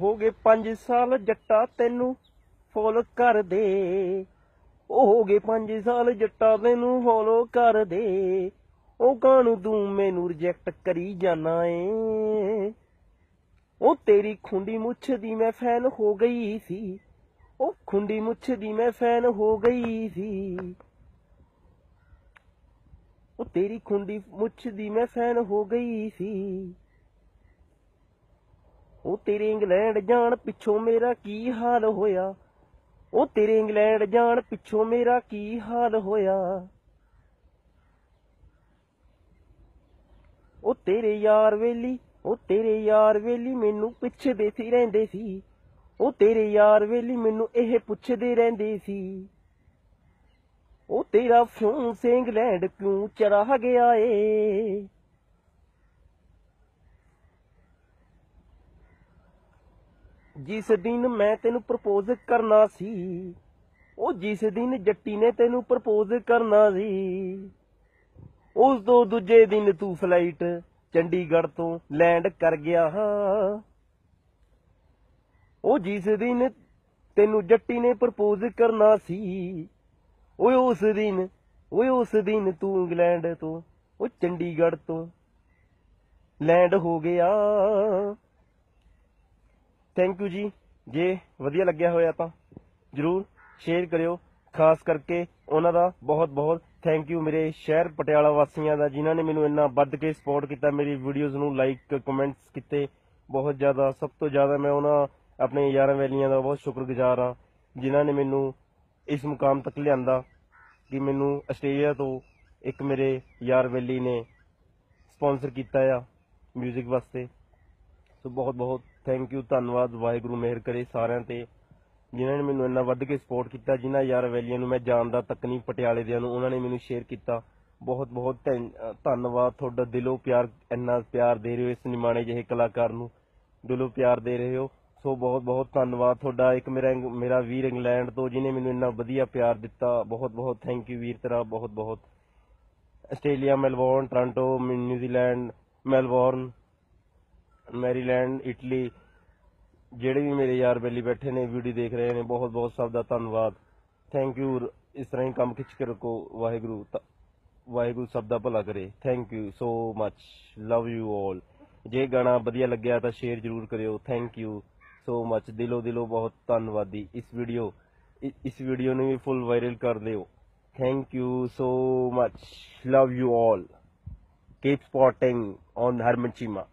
ਹੋ ਗਏ 5 ਸਾਲ ਜੱਟਾ ਤੈਨੂੰ ਫੋਲੋ ਕਰ ਦੇ ਉਹ ਹੋ ਗਏ 5 ਸਾਲ ਜੱਟਾ ਤੈਨੂੰ ਫੋਲੋ ਕਰ ਦੇ ਉਹ ਕਾਹਨੂੰ ਤੂੰ ਮੈਨੂੰ ਰਿਜੈਕਟ ਕਰੀ ਜਾਣਾ ਏ? ਉਹ ਤੇਰੀ ਖੁੰਡੀ ਮੁੱਛ ਦੀ ਮੈਂ ਫੈਨ ਹੋ ਗਈ ਸੀ। ਉਹ ਖੁੰਡੀ ਮੁੱਛ ਦੀ ਮੈਂ ਫੈਨ ਹੋ ਗਈ ਸੀ। ਉਹ ਤੇਰੀ ਖੁੰਡੀ ਮੁੱਛ ਦੀ ਮੈਂ ਫੈਨ ਹੋ ਗਈ ਸੀ। ਉਹ ਤੇਰੇ ਇੰਗਲੈਂਡ ਜਾਣ ਪਿੱਛੋਂ ਮੇਰਾ ਕੀ ਹਾਲ ਹੋਇਆ? ਉਹ ਤੇਰੇ ਇੰਗਲੈਂਡ ਜਾਣ ਪਿੱਛੋਂ ਮੇਰਾ ਕੀ ਹਾਲ ਹੋਇਆ? ਉਹ ਤੇਰੇ ਯਾਰ ਵੇਲੀ, ਉਹ ਤੇਰੇ ਯਾਰ ਵੇਲੀ ਮੈਨੂੰ ਪੁੱਛਦੇ ਸੀ, ਰਹਿੰਦੇ ਸੀ। ਉਹ ਤੇਰੇ ਯਾਰ ਵੇਲੀ ਮੈਨੂੰ ਇਹ ਪੁੱਛਦੇ ਰਹਿੰਦੇ ਸੀ। ਉਹ ਤੇਰਾ ਫਿਊਂਸ ਇੰਗਲੈਂਡ ਕਿਉਂ ਚਰਾ ਗਿਆ ਏ? ਜਿਸ ਦਿਨ ਮੈਂ ਤੈਨੂੰ ਪ੍ਰਪੋਜ਼ ਕਰਨਾ ਸੀ, ਉਹ ਜਿਸ ਦਿਨ ਜੱਟੀ ਨੇ ਤੈਨੂੰ ਪ੍ਰਪੋਜ਼ ਕਰਨਾ ਸੀ, ਉਸ ਤੋਂ ਦੂਜੇ ਦਿਨ ਤੂੰ ਫਲਾਈਟ ਚੰਡੀਗੜ੍ਹ ਤੋਂ ਲੈਂਡ ਕਰ ਗਿਆ ਉਹ ਜਿਸ ਦਿਨ ਤੈਨੂੰ ਜੱਟੀ ਨੇ ਪ੍ਰਪੋਜ਼ ਕਰਨਾ ਸੀ, ਓਏ ਉਸ ਦਿਨ, ਓਏ ਉਸ ਦਿਨ ਤੂੰ ਇੰਗਲੈਂਡ ਤੋਂ ਉਹ ਚੰਡੀਗੜ੍ਹ ਤੋਂ ਲੈਂਡ ਹੋ ਗਿਆ। ਥੈਂਕ ਯੂ ਜੀ। ਜੇ ਵਧੀਆ ਲੱਗਿਆ ਹੋਇਆ ਤਾਂ ਜਰੂਰ ਸ਼ੇਅਰ ਕਰਿਓ। ਖਾਸ ਕਰਕੇ ਉਹਨਾਂ ਦਾ ਬਹੁਤ ਬਹੁਤ ਥੈਂਕ ਯੂ ਮੇਰੇ ਸ਼ਹਿਰ ਪਟਿਆਲਾ ਵਾਸੀਆਂ ਦਾ, ਜਿਨ੍ਹਾਂ ਨੇ ਮੈਨੂੰ ਇੰਨਾ ਵੱਧ ਕੇ ਸਪੋਰਟ ਕੀਤਾ, ਮੇਰੀ ਵੀਡੀਓਜ਼ ਨੂੰ ਲਾਈਕ ਕਮੈਂਟਸ ਕੀਤੇ। ਬਹੁਤ ਜ਼ਿਆਦਾ, ਸਭ ਤੋਂ ਜ਼ਿਆਦਾ ਮੈਂ ਉਹਨਾਂ ਆਪਣੇ ਯਾਰਾਂ ਵੈਲੀਆਂ ਦਾ ਬਹੁਤ ਸ਼ੁਕਰਗੁਜ਼ਾਰ ਹਾਂ, ਜਿਨ੍ਹਾਂ ਨੇ ਮੈਨੂੰ ਇਸ ਮੁਕਾਮ ਤੱਕ ਲਿਆਂਦਾ ਕਿ ਮੈਨੂੰ ਆਸਟ੍ਰੇਲੀਆ ਤੋਂ ਇੱਕ ਮੇਰੇ ਯਾਰ ਵੈਲੀ ਨੇ ਸਪਾਂਸਰ ਕੀਤਾ ਆ 뮤직 ਵਾਸਤੇ। ਸੋ ਬਹੁਤ ਬਹੁਤ ਥੈਂਕ ਯੂ ਧੰਨਵਾਦ, ਵਾਹਿਗੁਰੂ, ਮਿਹਰ ਕਰੇ ਸਾਰਿਆਂ ਤੇ। ਜਿਨ੍ਹਾਂ ਨੇ ਮੈਨੂੰ ਇੰਨਾ ਵੱਧ ਕੇ ਸਪੋਰਟ ਕੀਤਾ, ਜਿਨ੍ਹਾਂ ਯਾਰ ਵੈਲੀਆਂ ਨੂੰ ਮੈਂ ਜਾਣਦਾ ਤੱਕ ਨਹੀਂ ਪਟਿਆਲੇ ਦਿਆਂ ਨੂੰ, ਉਹਨਾਂ ਨੇ ਮੈਨੂੰ ਸ਼ੇਅਰ ਕੀਤਾ। ਬਹੁਤ ਬਹੁਤ ਧੰਨਵਾਦ, ਤੁਹਾਡਾ ਦਿਲੋਂ ਪਿਆਰ, ਇੰਨਾ ਪਿਆਰ ਦੇ ਰਹੇ ਹੋ ਇਸ ਨਿਮਾਣੇ ਜਿਹੇ ਕਲਾਕਾਰ ਨੂੰ। ਦਿਲੋਂ ਪਿਆਰ ਦੇ ਰਹੇ ਹੋ। ਸੋ ਬਹੁਤ ਬਹੁਤ ਧੰਨਵਾਦ, ਤੁਹਾਡਾ ਇੱਕ ਮੇਰਾ ਮੇਰਾ ਵੀਰ ਇੰਗਲੈਂਡ ਤੋਂ ਜਿਨੇ ਮੈਨੂੰ ਇੰਨਾ ਵਧੀਆ ਪਿਆਰ ਦਿੱਤਾ। ਬਹੁਤ ਬਹੁਤ ਥੈਂਕ ਯੂ ਵੀਰ ਤੇਰਾ, ਬਹੁਤ ਬਹੁਤ। Australia, Melbourne, Toronto, New Zealand, Melbourne. Maryland, Italy, ਜਿਹੜੇ ਵੀ ਮੇਰੇ ਯਾਰ ਬੈਲੀ ਬੈਠੇ ਨੇ, ਵੀਡੀਓ ਦੇਖ ਰਹੇ ਨੇ, ਬਹੁਤ ਬਹੁਤ ਸਭ ਦਾ ਧੰਨਵਾਦ। ਥੈਂਕ ਯੂ ਇਸ ਤਰ੍ਹਾਂ ਹੀ ਕੰਮ ਖਿੱਚ ਕੇ ਰੱਖੋ, ਵਾਹਿਗੁਰੂ ਵਾਹਿਗੁਰੂ ਸਭ ਦਾ ਭਲਾ ਕਰੇ। Thank you so much love you all ਜੇ ਗਾਣਾ ਵਧੀਆ ਲੱਗਿਆ ਤਾਂ ਸ਼ੇਅਰ ਜਰੂਰ ਕਰਿਓ। ਥੈਂਕ ਯੂ ਸੋ ਮੱਚ ਦਿਲੋਂ ਦਿਲੋਂ ਬਹੁਤ ਧੰਨਵਾਦੀ। ਇਸ ਵੀਡੀਓ ਇਸ ਵੀਡੀਓ ਨੂੰ ਵੀ ਫੁੱਲ ਵਾਇਰਲ ਕਰ ਦਿਓ। Thank you so much love you all keep supporting on Harman Cheema